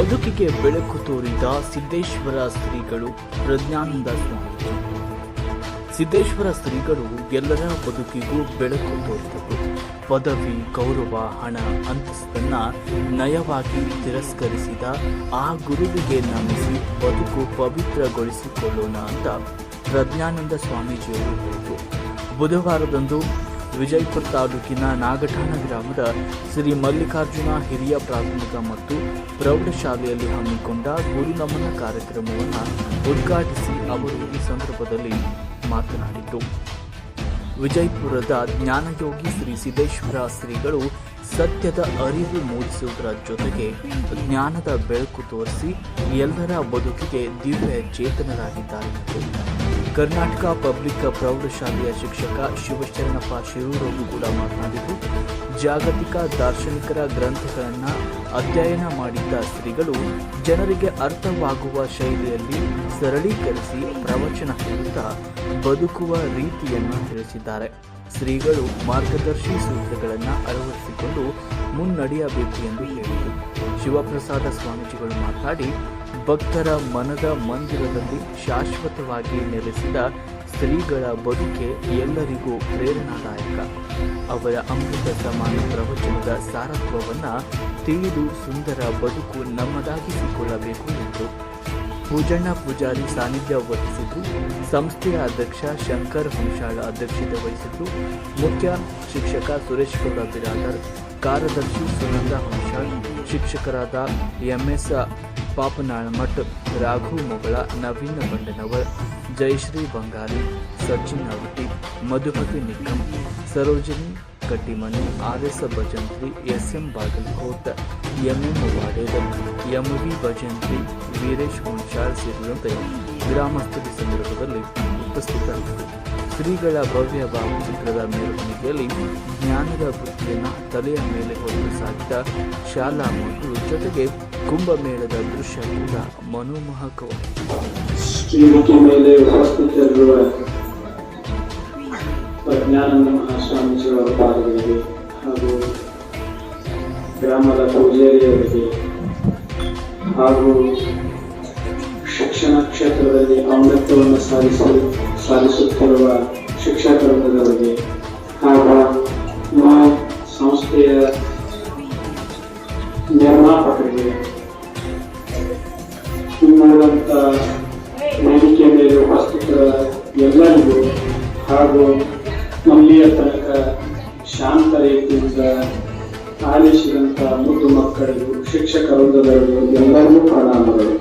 ಬದುಕಿಗೆ ಬೆಳಕು ತೋರಿದ ಸಿದ್ದೇಶ್ವರ ಶ್ರೀಗಳು ಪ್ರಜ್ಞಾನಂದ ಸ್ವಾಮಿ. ಸಿದ್ದೇಶ್ವರ ಶ್ರೀಗಳು ಎಲ್ಲರ ಬದುಕಿಗೂ ಬೆಳಕು ತೋರಿದರು ಪದವಿ, ಗೌರವ, ಹಣ, ಅಂತಸ್ತನ್ನ ನಯವಾಗಿ ತಿರಸ್ಕರಿಸಿದ ಆ ಗುರುವಿಗೆ ನಮಿಸಿ ಬದುಕು ಪವಿತ್ರಗೊಳಿಸಿಕೊಳ್ಳೋಣ ಅಂತ ಪ್ರಜ್ಞಾನಂದ ಸ್ವಾಮೀಜಿಯವರು ಹೇಳಿದರು. ಬುಧವಾರದಂದು ವಿಜಯಪುರ ತಾಲೂಕಿನ ನಾಗಠಾಣ ಗ್ರಾಮದ ಶ್ರೀ ಮಲ್ಲಿಕಾರ್ಜುನ ಹಿರಿಯ ಪ್ರಾಥಮಿಕ ಮತ್ತು ಪ್ರೌಢಶಾಲೆಯಲ್ಲಿ ಹಮ್ಮಿಕೊಂಡ ಗುರು ನಮನ ಕಾರ್ಯಕ್ರಮವನ್ನು ಉದ್ಘಾಟಿಸಿ ಅವರು ಈ ಸಂದರ್ಭದಲ್ಲಿ ಮಾತನಾಡಿದರು. ವಿಜಯಪುರದ ಜ್ಞಾನಯೋಗಿ ಶ್ರೀ ಸಿದ್ದೇಶ್ವರ ಶ್ರೀಗಳು ಸತ್ಯದ ಅರಿವು ಮೂಡಿಸುವುದರ ಜೊತೆಗೆ ಜ್ಞಾನದ ಬೆಳಕು ತೋರಿಸಿ ಎಲ್ಲರ ಬದುಕಿಗೆ ದಿವ್ಯ ಚೇತನರಾಗಿದ್ದಾರೆ. ಕರ್ನಾಟಕ ಪಬ್ಲಿಕ್ ಪ್ರೌಢಶಾಲೆಯ ಶಿಕ್ಷಕ ಶಿವಶರಣಪ್ಪ ಶಿರೂರವರು ಕೂಡ ಮಾತನಾಡಿದ್ದು ಜಾಗತಿಕ ದಾರ್ಶನಿಕರ ಗ್ರಂಥಗಳನ್ನು ಅಧ್ಯಯನ ಮಾಡಿದ್ದ ಶ್ರೀಗಳು ಜನರಿಗೆ ಅರ್ಥವಾಗುವ ಶೈಲಿಯಲ್ಲಿ ಸರಳೀಕರಿಸಿ ಪ್ರವಚನ ಹೇಳುತ್ತಾ ಬದುಕುವ ರೀತಿಯನ್ನು ತಿಳಿಸಿದ್ದಾರೆ. ಶ್ರೀಗಳು ಮಾರ್ಗದರ್ಶಿ ಸೂತ್ರಗಳನ್ನು ಅಳವಡಿಸಿಕೊಂಡು ಮುನ್ನಡೆಯಬೇಕು ಎಂದು ಹೇಳಿದರು. ಶಿವಪ್ರಸಾದ ಸ್ವಾಮೀಜಿಗಳು ಮಾತನಾಡಿ ಭಕ್ತರ ಮನದ ಮಂದಿರದಲ್ಲಿ ಶಾಶ್ವತವಾಗಿ ನೆಲೆಸಿದ ಶ್ರೀಗಳ ಬದುಕೆ ಎಲ್ಲರಿಗೂ ಪ್ರೇರಣಾದಾಯಕ. ಅವರ ಅಮೃತ ಸಮಾನ ಪ್ರವಚನದ ಸಾರತ್ವವನ್ನು ತಿಳಿದು ಸುಂದರ ಬದುಕು ನಮ್ಮದಾಗಿಸಿಕೊಳ್ಳಬೇಕು ಎಂದು ಪೂಜಣ್ಣ ಪೂಜಾರಿ ಸಾನ್ನಿಧ್ಯ ವಹಿಸಿದ್ದು, ಸಂಸ್ಥೆಯ ಅಧ್ಯಕ್ಷ ಶಂಕರ್ ಹುಂಶಾಳ ಅಧ್ಯಕ್ಷತೆ ವಹಿಸಿದ್ದು, ಮುಖ್ಯ ಶಿಕ್ಷಕ ಸುರೇಶ್ ಗೌಡ ಬಿರಾದರ್, ಕಾರ್ಯದರ್ಶಿ ಸುನಂದ ಹುಂಶಾಳ್, ಶಿಕ್ಷಕರಾದ M S Papanalmath Raghu Mogala Naveena Bandanavar Jayashree Bangari Sachin Avati Madhumati Nikkam Sarojini, Kattimani R S Bhajantri S M Bagalkot M Wadeda, M V Bhajantri, Veeresh Hunashal ಸೇರಿದಂತೆ ಗ್ರಾಮಸ್ಥರ ಸಂದರ್ಭದಲ್ಲಿ ಉಪಸ್ಥಿತರಿದ್ದರು. ಶ್ರೀಗಳ ಭವ್ಯ ಭಾವಚಿತ್ರದ ಮೆರವಣಿಗೆಯಲ್ಲಿ ಜ್ಞಾನದ ಬುದ್ಧಿಯನ್ನು ತಲೆಯ ಮೇಲೆ ಹೊತ್ತು ಶಾಲಾ ಮಕ್ಕಳು ಜೊತೆಗೆ ಕುಂಭಮೇಳದ ದೃಶ್ಯ ಕೂಡ ಮನೋಮೋಹಕವಾಯಿತು ವೇದಿಕೆ ಮೇಲೆ ಉಪಸ್ಥಿತರಿರುವ ಹಾಗೂ ಗ್ರಾಮದ ಪೂಜಾರಿಯವರಿಗೆ ಹಾಗೂ ಶಿಕ್ಷಣ ಕ್ಷೇತ್ರದಲ್ಲಿ ಔನ್ನತ್ಯವನ್ನು ಸಾಧಿಸಿ, ಸಾಧಿಸುತ್ತಿರುವ ಶಿಕ್ಷಕ ವೃಂದದವರಿಗೆ ಹಾಗೂ ನಮ್ಮ ಸಂಸ್ಥೆಯ ನಿರ್ಮಾಪಕರಿಗೆ ರೀತಿಯಿಂದ ಆಲಿಸಿದಂಥ ಮುದ್ದು ಮಕ್ಕಳಿಗೂ ಶಿಕ್ಷಕ ವೃಂದದವರಿಗೂ ಎಲ್ಲರಿಗೂ ಪ್ರಣಾಮಗಳು.